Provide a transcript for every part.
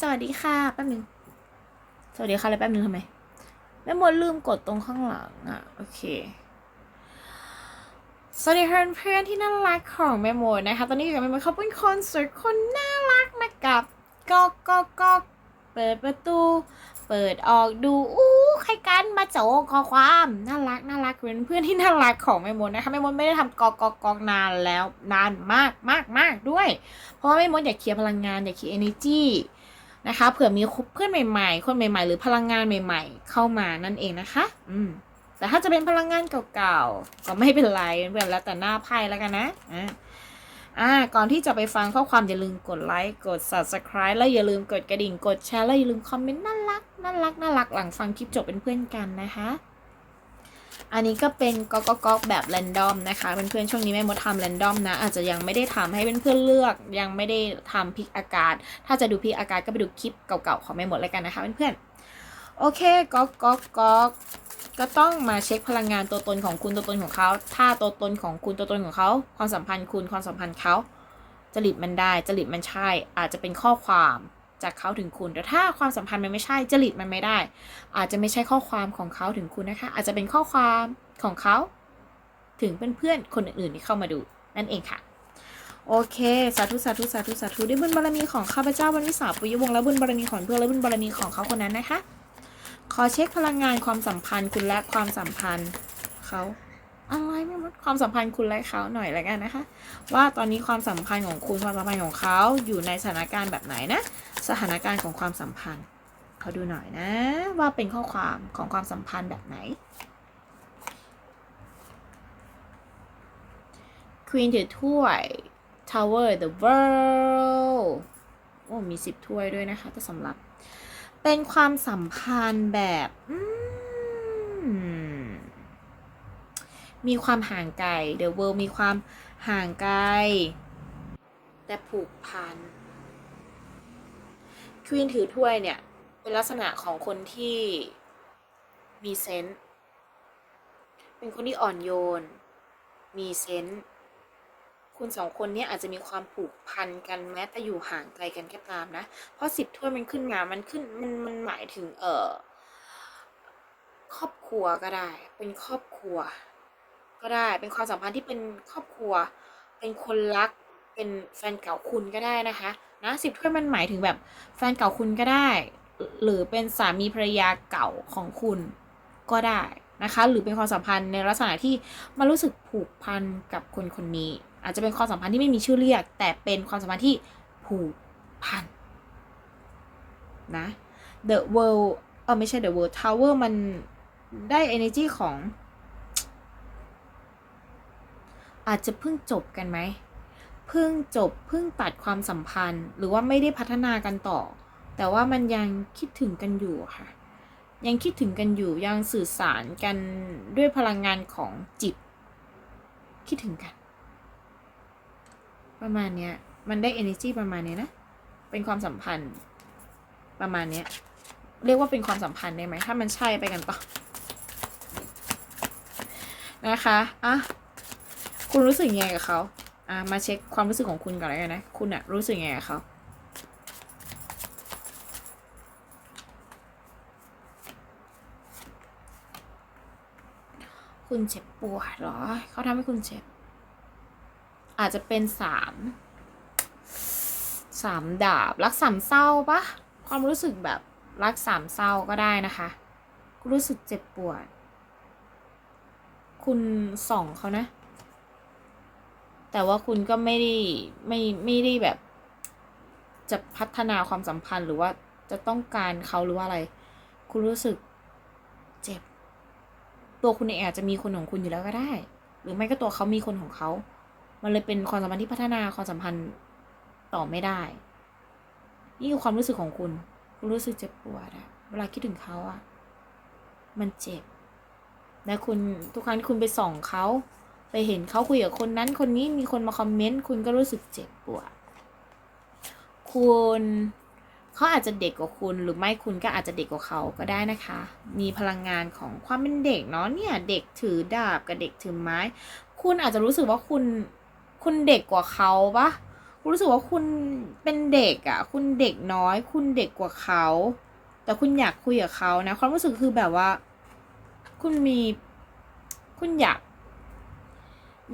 สวัสดีค่ะแป๊บนึง สวัสดีค่ะเลยแป๊บนึงทำไมแม่มดลืมกดตรงข้างหลังอะ โอเค สวัสดีค่ะเพื่อนๆที่น่ารักของแม่มดนะคะ ตอนนี้อยู่กับแม่มดเขาเป็นคนสวยคนน่ารักนะกับก๊อกก๊อกก๊อกเปิดประตู เปิดออกดู อู้ใครกันมาโจกขอความน่ารักน่ารักเป็นเพื่อนที่น่ารักของแม่มดนะคะแม่มดไม่ได้ทำกอกอกกอกนานแล้วนานมากมากมากด้วย เพราะว่าแม่มดอยากเคลียร์พลังงานอยากเคลียร์ energy นะคะเผื่อมีเพื่อนใหม่ๆ คนใหม่ ๆ หรือพลังงานใหม่ ๆ เข้ามานั่นเองนะคะ อืมแต่ถ้าจะเป็นพลังงานเก่าๆก็ไม่เป็นไรเป็นแล้วแต่หน้าไพ่แล้วกันนะอ่าอ่าก่อนที่จะไปฟังข้อความอย่าลืมกดไลค์กด subscribe แล้วอย่าลืมกดกระดิ่งกดแชร์แล้วอย่าลืมคอมเมนต์น่ารักน่ารักน่ารักหลังฟังคลิปจบเป็นเพื่อนกันนะคะ อันนี้ก็เป็นก๊อกก๊อกแบบแรนดอมนะคะเพื่อนๆช่วงนี้แม่มดทำแรนดอมนะ อาจจะยังไม่ได้ทำให้เพื่อนๆเลือก ยังไม่ได้ทำพิกอากาศ ถ้าจะดูพิกอากาศก็ไปดูคลิปเก่าๆของแม่มดแล้วกันนะคะเพื่อนๆโอเคก๊อกก๊อกก๊อกก็ต้องมาเช็คพลังงานตัวตนของคุณตัวตนของเขาถ้าตัวตนของคุณตัวตนของเขาความสัมพันธ์คุณความสัมพันธ์เขาจริตมันได้จริตมันใช่อาจจะเป็นข้อความ จากเขาถึงคุณ แต่ถ้าความสัมพันธ์มันไม่ใช่จริตมันไม่ได้ อาจจะไม่ใช่ข้อความของเขาถึงคุณนะคะ อาจจะเป็นข้อความของเขา ถึงเพื่อนๆคนอื่นๆที่เข้ามาดูนั่นเองค่ะโอเค สาธุ สาธุ สาธุ สาธุ ด้วยบุญบารมีของข้าพเจ้าวันวิสาปุยวงศ์และบุญบารมีของเพื่อนและบุญบารมีของเขาคนนั้นนะคะ ขอเช็คพลังงานความสัมพันธ์คุณและความสัมพันธ์เขาอะไรไม่หมดความสัมพันธ์คุณและเขาหน่อยละกันนะคะ ว่าตอนนี้ความสัมพันธ์ของคุณความสัมพันธ์ของเขาอยู่ในสถานการณ์แบบไหนนะ สถานการณ์ของความสัมพันธ์เขาดูหน่อยนะ ว่าเป็นข้อความของความสัมพันธ์แบบไหน Queen ถือถ้วย Tower the World โอ้มีสิบถ้วยด้วยนะคะจะสำหรับ เป็นความสัมพันธ์แบบมีความห่างไกล The World มีความห่างไกล แต่ผูกพัน ควีนถือถ้วยเนี่ย เป็นลักษณะของคนที่มีเซนส์เป็นคนที่อ่อนโยน มีเซนส์คุณสองคนเนี้อาจจะมีความผูกพันกันแม้แต่อยู่ห่างไกลกันก็ตามนะ เพราะสิบถ้วยมันขึ้นมา มันขึ้น มัน มันหมายถึง เออครอบครัวก็ได้ เป็นครอบครัว ก็ได้ เป็นความสัมพันธ์ที่เป็นครอบครัว เป็นคนรัก เป็นแฟนเก่าคุณก็ได้นะคะ นะสิบถ้วยมันหมายถึงแบบแฟนเก่าคุณก็ได้ หรือเป็นสามีภรรยาเก่าของคุณก็ได้นะคะ หรือเป็นความสัมพันธ์ในลักษณะที่มันรู้สึกผูกพันกับคนคนนี้ อาจจะเป็นความสัมพันธ์ที่ไม่มีชื่อเรียก แต่เป็นความสัมพันธ์ที่ผูกพันนะ The World เออไม่ใช่ The World Tower มันได้ energy ของ อาจจะเพิ่งจบกันไหม เพิ่งจบเพิ่งตัดความสัมพันธ์ หรือว่าไม่ได้พัฒนากันต่อ แต่ว่ามันยังคิดถึงกันอยู่ค่ะ ยังคิดถึงกันอยู่ยังสื่อสารกันด้วยพลังงานของจิต คิดถึงกัน ประมาณเนี้ยมันได้ energy ประมาณเนี้ยนะ เป็นความสัมพันธ์ประมาณเนี้ยเรียกว่าเป็นความสัมพันธ์ได้ไหมถ้ามันใช่ไปกันต่อนะคะอะคุณรู้สึกยังไงกับเขา อะมาเช็คความรู้สึกของคุณก่อนแล้วกันนะ คุณอะรู้สึกยังไงกับเขาคุณเจ็บปวดเหรอ เขาทำให้คุณเจ็บ อาจจะเป็นสาม สามดาบ รักสามเศร้าปะความรู้สึกแบบรักสามเศร้าก็ได้นะคะ รู้สึกเจ็บปวด คุณส่องเขานะ แต่ว่าคุณก็ไม่ได้ไม่ไม่ได้แบบ จะพัฒนาความสัมพันธ์หรือว่าจะต้องการเขาหรือว่าอะไร คุณรู้สึกเจ็บ ตัวคุณเองอาจจะมีคนของคุณอยู่แล้วก็ได้ หรือไม่ก็ตัวเขามีคนของเขา มันเลยเป็นความสัมพันธ์ที่พัฒนาความสัมพันธ์ต่อไม่ได้ นี่คือความรู้สึกของคุณ คุณรู้สึกเจ็บปวดอะเวลาคิดถึงเขาอะมันเจ็บ และคุณทุกครั้งที่คุณไปส่องเขา ไปเห็นเขาคุยกับคนนั้นคนนี้มีคนมาคอมเมนต์คุณก็รู้สึกเจ็บปวดคุณเขาอาจจะเด็กกว่าคุณหรือไม่คุณก็อาจจะเด็กกว่าเขาก็ได้นะคะ มีพลังงานของความเป็นเด็กเนาะเนี่ยเด็กถือดาบกับเด็กถือไม้ คุณอาจจะรู้สึกว่าคุณคุณเด็กกว่าเขาปะคุณรู้สึกว่าคุณเป็นเด็กอะ่ะ คุณเด็กน้อย คุณเด็กกว่าเขา แต่คุณอยากคุยกับเขานะ ความรู้สึกคือแบบว่า คุณมี คุณอยาก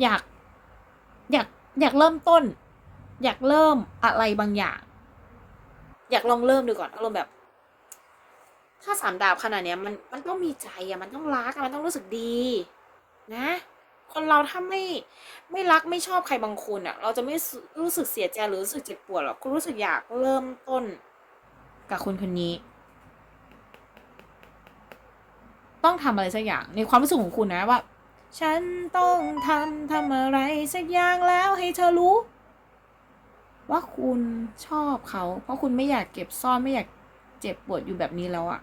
อยาก อยาก อยากเริ่มต้น อยากเริ่มอะไรบางอย่าง อยากลองเริ่มดูก่อนอารมณ์แบบ ถ้าสามดาบขนาดเนี้ยมันมันต้องมีใจอะมันต้องรักอะมันต้องรู้สึกดี นะ คนเราถ้าไม่ไม่รักไม่ชอบใครบางคนอะเราจะไม่รู้สึกเสียใจหรือรู้สึกเจ็บปวดหรอกคุณรู้สึกอยากเริ่มต้น กับคนคนนี้ต้องทำอะไรสักอย่างในความรู้สึกของคุณนะว่า ฉันต้องทำทำอะไรสักอย่างแล้วให้เธอรู้ ว่าคุณชอบเขา เพราะคุณไม่อยากเก็บซ่อนไม่อยากเจ็บปวดอยู่แบบนี้แล้วอะ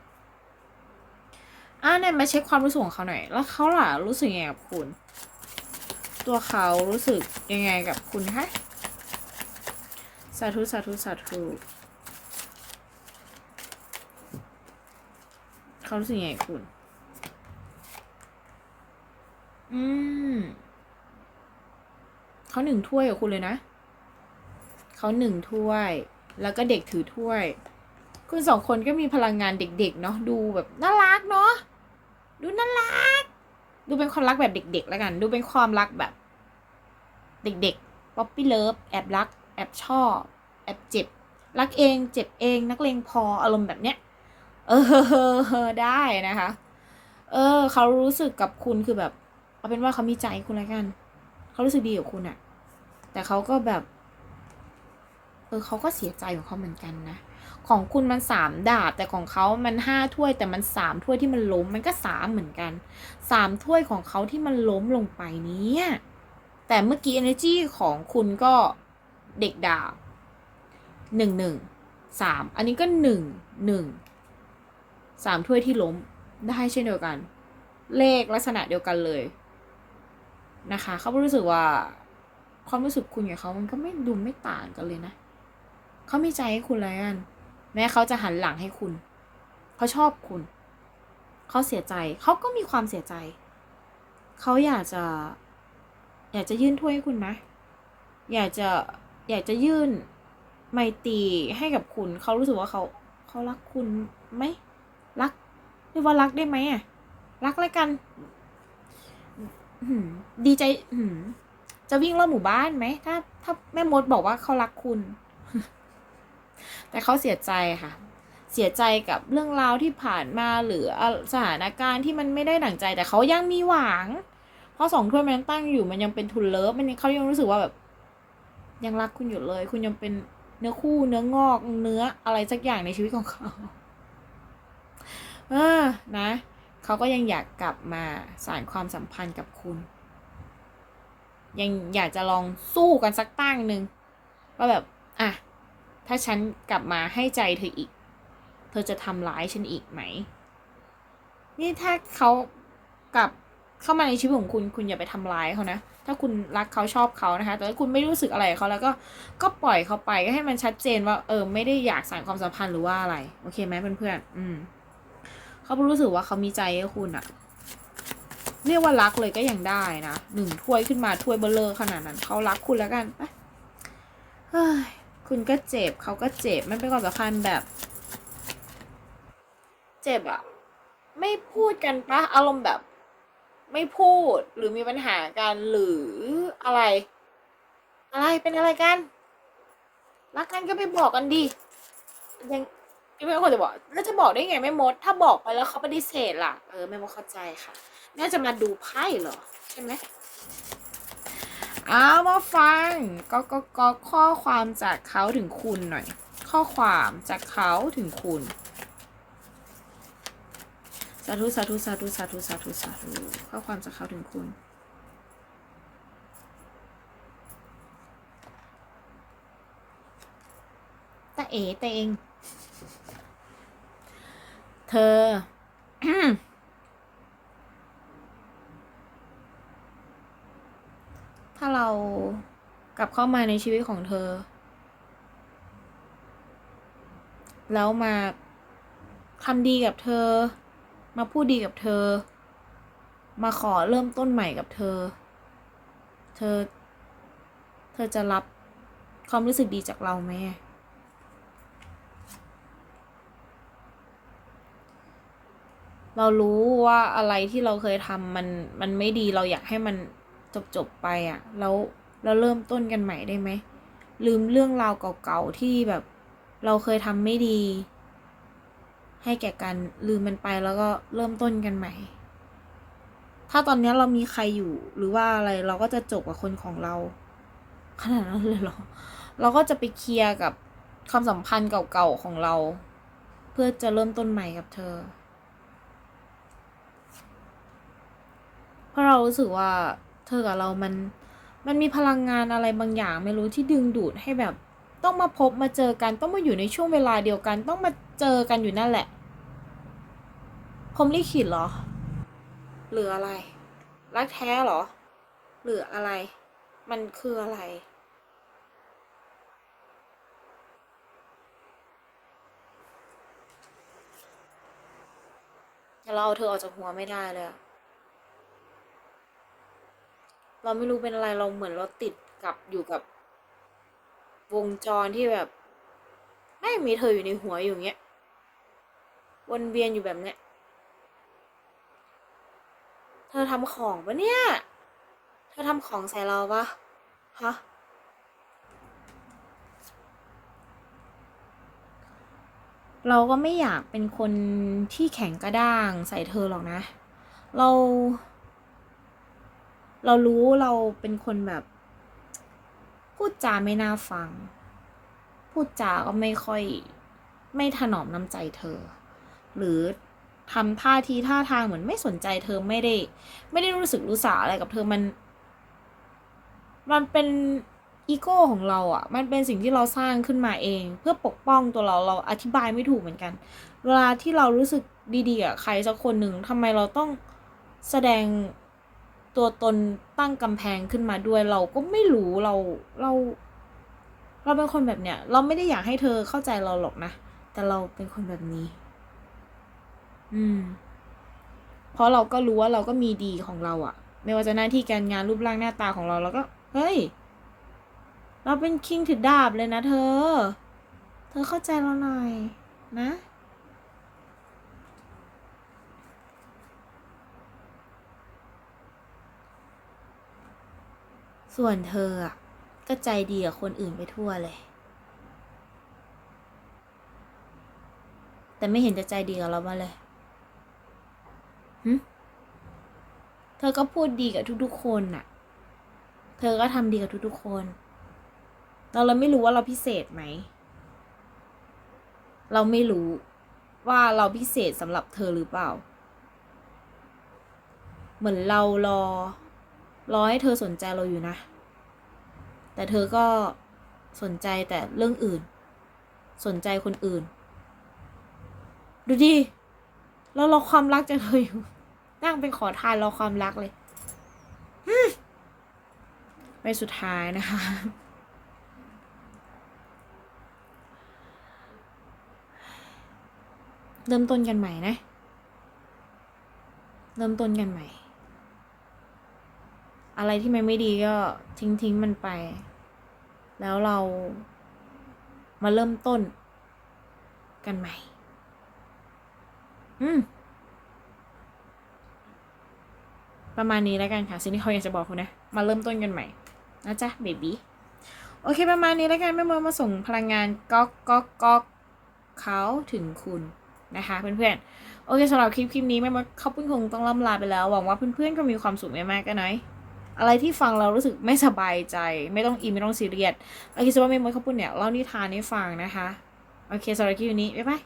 อะเนี่ยมาเช็คความรู้สึกของเขาหน่อย แล้วเขาล่ะรู้สึกยังไงกับคุณ ตัวเขารู้สึกยังไงกับคุณคะสาธุสาธุสาธุเขารู้สึกยังไงคุณ อืม เขาหนึ่งถ้วยกับคุณเลยนะ เขาหนึ่งถ้วย แล้วก็เด็กถือถ้วย คุณสองคนก็มีพลังงานเด็ก ๆ เนาะ ดูแบบน่ารักเนาะ ดูน่ารัก ดูเป็นความรักแบบเด็ก ๆ แล้วกัน ดูเป็นความรักแบบ เด็กๆ ป๊อปปี้เลิฟ แอบรัก แอบชอบ แอบเจ็บ รักเอง เจ็บเอง นักเลงพอ อารมณ์แบบเนี้ย เออ ได้นะคะ เออ เขารู้สึกกับคุณคือแบบ เอาเป็นว่าเขามีใจคุณแล้วกัน เขารู้สึกดีกับคุณอะแต่เขาก็แบบ เออเขาก็เสียใจของเขาเหมือนกันนะ ของคุณมันสามดาบแต่ของเขามันห้าถ้วย แต่มันสามถ้วยที่มันล้มมันก็สามเหมือนกันสามถ้วยของเขาที่มันล้มลงไปนี้แต่เมื่อกี้ energy ของคุณก็เด็กดาบหนึ่งหนึ่งสามอันนี้ก็หนึ่งหนึ่งสามถ้วยที่ล้มได้เช่นเดียวกัน เลขลักษณะเดียวกันเลย นะคะ เขารู้สึกว่า ความรู้สึกคุณกับเขามันก็ไม่ดูไม่ต่างกันเลยนะเขามีใจให้คุณแล้วกันแม้เขาจะหันหลังให้คุณเขาชอบคุณเขาเสียใจเขาก็มีความเสียใจเขาอยากจะ อยากจะยื่นถ้วยให้คุณนะ อยากจะอยากจะยื่นไมตรีให้กับคุณเขารู้สึกว่าเขาเขารักคุณไหมรักเรียกว่ารักได้ไหมอะรักแล้วกัน ดีใจจะวิ่งรอบหมู่บ้านไหมถ้า ถ้าแม่มดบอกว่าเขารักคุณ แต่เขาเสียใจค่ะ เสียใจกับเรื่องราวที่ผ่านมาหรือสถานการณ์ที่มันไม่ได้ดั่งใจ แต่เขายังมีหวัง เพราะสองถ้วยมันตั้งอยู่มันยังเป็นทุนเลิฟมันเขายังรู้สึกว่าแบบ ยังรักคุณอยู่เลย คุณยังเป็นเนื้อคู่เนื้องอกเนื้ออะไรสักอย่างในชีวิตของเขา เออ นะ เขาก็ยังอยากกลับมาสานความสัมพันธ์กับคุณ ยังอยากจะลองสู้กันสักตั้งหนึ่งว่าแบบ อะ ถ้าฉันกลับมาให้ใจเธออีก เธอจะทำร้ายฉันอีกไหม นี่ถ้าเขากลับเข้ามาในชีวิตของคุณ คุณอย่าไปทำร้ายเขานะ ถ้าคุณรักเขาชอบเขานะคะ แต่ถ้าคุณไม่รู้สึกอะไรเขาแล้วก็ก็ปล่อยเขาไปก็ให้มันชัดเจนว่า เออ ไม่ได้อยากสานความสัมพันธ์หรือว่าอะไร โอเคไหมเพื่อนๆ อืม เขารู้สึกว่าเขามีใจให้คุณอะเรียกว่ารักเลยก็ยังได้นะหนึ่งถ้วยขึ้นมาถ้วยเบลเลอร์ขนาดนั้นเขารักคุณแล้วกันไปเฮ้ยคุณก็เจ็บเขาก็เจ็บมันเป็นความสัมพันธ์แบบ เจ็บอะไม่พูดกันปะอารมณ์แบบ ไม่พูดหรือมีปัญหากันหรืออะไร อะไรเป็นอะไรกัน รักกันก็ไปบอกกันดิยัง ไม่ควรจะบอกแล้วจะบอกได้ไงแม่มด ถ้าบอกไปแล้วเขาปฏิเสธล่ะเออแม่มดเข้าใจค่ะ น่าจะมาดูไพ่เหรอ ใช่ไหมเอามาฟังก็ก็ก็ข้อความจากเขาถึงคุณหน่อย ข้อความจากเขาถึงคุณสาธุสาธุสาธุสาธุสาธุสาธุข้อความจากเขาถึงคุณตาเอ๋ตาเอง เธอ ถ้าเรากลับเข้ามาในชีวิตของเธอ แล้วมาทำดีกับเธอ มาพูดดีกับเธอ มาขอเริ่มต้นใหม่กับเธอ เธอ เธอจะรับความรู้สึกดีจากเราไหมอะ เรารู้ว่าอะไรที่เราเคยทำมันมันไม่ดีเราอยากให้มันจบจบไปอะ่ะแล้วเราเริ่มต้นกันใหม่ได้ไหมลืมเรื่องราวเก่าๆที่แบบเราเคยทำไม่ดี ให้แก่กันลืมมันไปแล้วก็เริ่มต้นกันใหม่ ถ้าตอนนี้เรามีใครอยู่หรือว่าอะไรเราก็จะจบกับคนของเรา ขนาดนั้นเลยเหรอ เราก็จะไปเคลียร์กับความสัมพันธ์เก่าๆของเรา เพื่อจะเริ่มต้นใหม่กับเธอ เพ ราะเรารู้สึกว่าเธอกับเรามันมันมีพลังงานอะไรบางอย่างไม่รู้ที่ดึงดูดให้แบบต้องมาพบมาเจอกันต้องมาอยู่ในช่วงเวลาเดียวกัน ต้องมาเจอกันอยู่นั่นแหละพรมลิขิตเหรอ หรืออะไร รักแท้เหรอ หรืออะไร มันคืออะไรเราเอาเธอออกจากหัวไม่ได้เลยอะ เราไม่รู้เป็นอะไรเราเหมือนเราติดกับอยู่กับ วงจรที่แบบไม่มีเธออยู่ในหัวอยู่อย่างเงี้ยวนเวียนอยู่แบบเนี้ยเธอทำของปะเนี่ย เธอทำของใส่เราปะฮะเราก็ไม่อยากเป็นคนที่แข็งกระด้างใส่เธอหรอกนะ เรา เรารู้เราเป็นคนแบบ พูดจาไม่น่าฟัง พูดจาก็ไม่ค่อยไม่ถนอมน้ำใจเธอ หรือทำท่าทีท่าทางเหมือนไม่สนใจเธอไม่ได้ ไม่ได้รู้สึกรู้สาอะไรกับเธอมัน มันเป็นอีโก้ของเราอะ่ะ มันเป็นสิ่งที่เราสร้างขึ้นมาเอง เพื่อปกป้องตัวเราเราอธิบายไม่ถูกเหมือนกัน เวลาที่เรารู้สึกดีๆกับใครสักคนหนึ่งทำไมเราต้องแสดง ตัวตนตั้งกำแพงขึ้นมาด้วยเราก็ไม่รู้เราเรา เราเป็นคนแบบเนี้ย เราไม่ได้อยากให้เธอเข้าใจเราหรอกนะ แต่เราเป็นคนแบบนี้ อืม เพราะเราก็รู้ว่าเราก็มีดีของเราอะไม่ว่าจะหน้าที่การงานรูปร่างหน้าตาของเราเราก็ เฮ้ย เราเป็นคิงถือดาบเลยนะเธอ เธอเข้าใจเราหน่อยนะ ส่วนเธออะก็ใจดีกับคนอื่นไปทั่วเลย แต่ไม่เห็นจะใจดีกับเราบ้างเลยหึเธอก็พูดดีกับทุกๆคนน่ะ เธอก็ทำดีกับทุกๆคนเราเราไม่รู้ว่าเราพิเศษไหม เราไม่รู้ว่าเราพิเศษสำหรับเธอหรือเปล่า เหมือนเรารอ รอให้เธอสนใจเราอยู่นะ แต่เธอก็สนใจแต่เรื่องอื่น สนใจคนอื่น ดูดิเรารอความรักจากเธออยู่นั่งเป็นขอทานรอความรักเลยไปสุดท้ายนะคะ เริ่มต้นกันใหม่นะ เริ่มต้นกันใหม่ อะไรที่มันไม่ดีก็ทิ้งทิ้งมันไป แล้วเรามาเริ่มต้น กันใหม่ อืม ประมาณนี้แล้วกันค่ะ สิ่งที่เขาอยากจะบอกคุณนะ มาเริ่มต้นกันใหม่ นะจ๊ะเบบี้โอเคประมาณนี้แล้วกันแม่เมอมาส่งพลังงานก๊อกก๊อกก๊อกเขาถึงคุณนะคะเพื่อนๆโอเคสำหรับคลิปคลิปนี้แม่มดเขาพิ่งคงต้องล่ำลาไปแล้ว หวังว่าเพื่อนๆก็มีความสุขไม่มากก็น้อย อะไรที่ฟังเรารู้สึกไม่สบายใจ ไม่ต้องอินไม่ต้องซีเรียสโอเคสำหรับแม่มดเขาพูดเนี่ยเล่านิทานให้ฟังนะคะ โอเคสำหรับคลิปนี้ บ๊ายบาย